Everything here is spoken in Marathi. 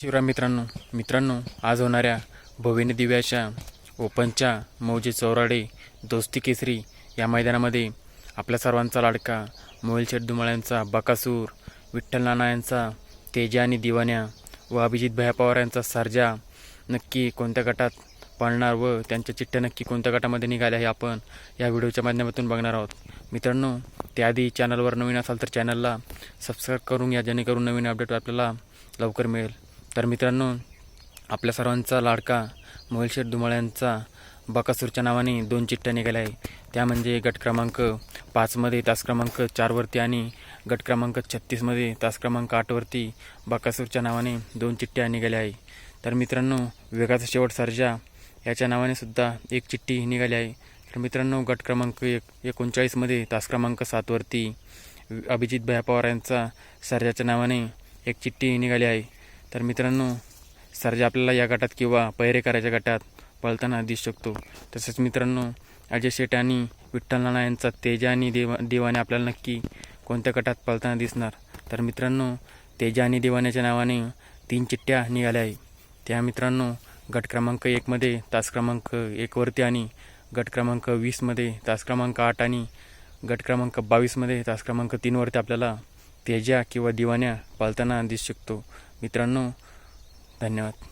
शिवराम मित्रांनो मित्रांनो आज होणाऱ्या भविनी दिव्याच्या ओपनच्या मौजे चौराडे दोस्ती केसरी या मैदानामध्ये आपल्या सर्वांचा लाडका मोहिल शेठ दुमाळ्यांचा बकासूर विठ्ठल नाना यांचा तेजा आणि दिवाण्या व अभिजित भया पवार यांचा सारजा नक्की कोणत्या गटात पळणार व त्यांच्या चिठ्ठ्या नक्की कोणत्या गटामध्ये निघाल्या हे आपण या व्हिडिओच्या माध्यमातून बघणार आहोत. मित्रांनो त्याआधी चॅनलवर नवीन असाल तर चॅनलला सबस्क्राईब करून या जेणेकरून नवीन अपडेट आपल्याला लवकर मिळेल. तर मित्रांनो आपल्या सर्वांचा लाडका मोहिलशेठ धुमाळ्यांचा बकासूरच्या नावाने दोन चिठ्ठ्या निघाल्या आहे त्या म्हणजे गट क्रमांक पाचमध्ये तास क्रमांक चारवरती आणि गट क्रमांक छत्तीसमध्ये तास क्रमांक आठवरती बकासूरच्या नावाने दोन चिठ्ठ्या निघाल्या आहे तर मित्रांनो वेगाचा शेवट सर्जा याच्या नावाने सुद्धा एक चिठ्ठी निघाली आहे. तर मित्रांनो गट क्रमांक एक एकोणचाळीसमध्ये तास क्रमांक सातवरती अभिजित भया पवार यांचा सर्जाच्या नावाने एक चिठ्ठी निघाली आहे. तर मित्रांनो सरजा आपल्याला या गटात किंवा पैरे करायच्या गटात पळताना दिसू शकतो. तसेच मित्रांनो अजय शेट आणि विठ्ठल नाना यांचा तेजा आणि देवा देवाने आपल्याला नक्की कोणत्या गटात पळताना दिसणार? तर मित्रांनो तेजा आणि देवाण्याच्या नावाने तीन चिठ्ठ्या निघाल्या आहे त्या मित्रांनो गट क्रमांक एकमध्ये तास क्रमांक एकवरती आणि गट क्रमांक वीसमध्ये तास क्रमांक आठ आणि गट क्रमांक बावीसमध्ये तास क्रमांक तीनवरती आपल्याला तेजा किंवा दिवाण्या पाळताना दिसू शकतो. मित्रांनो धन्यवाद.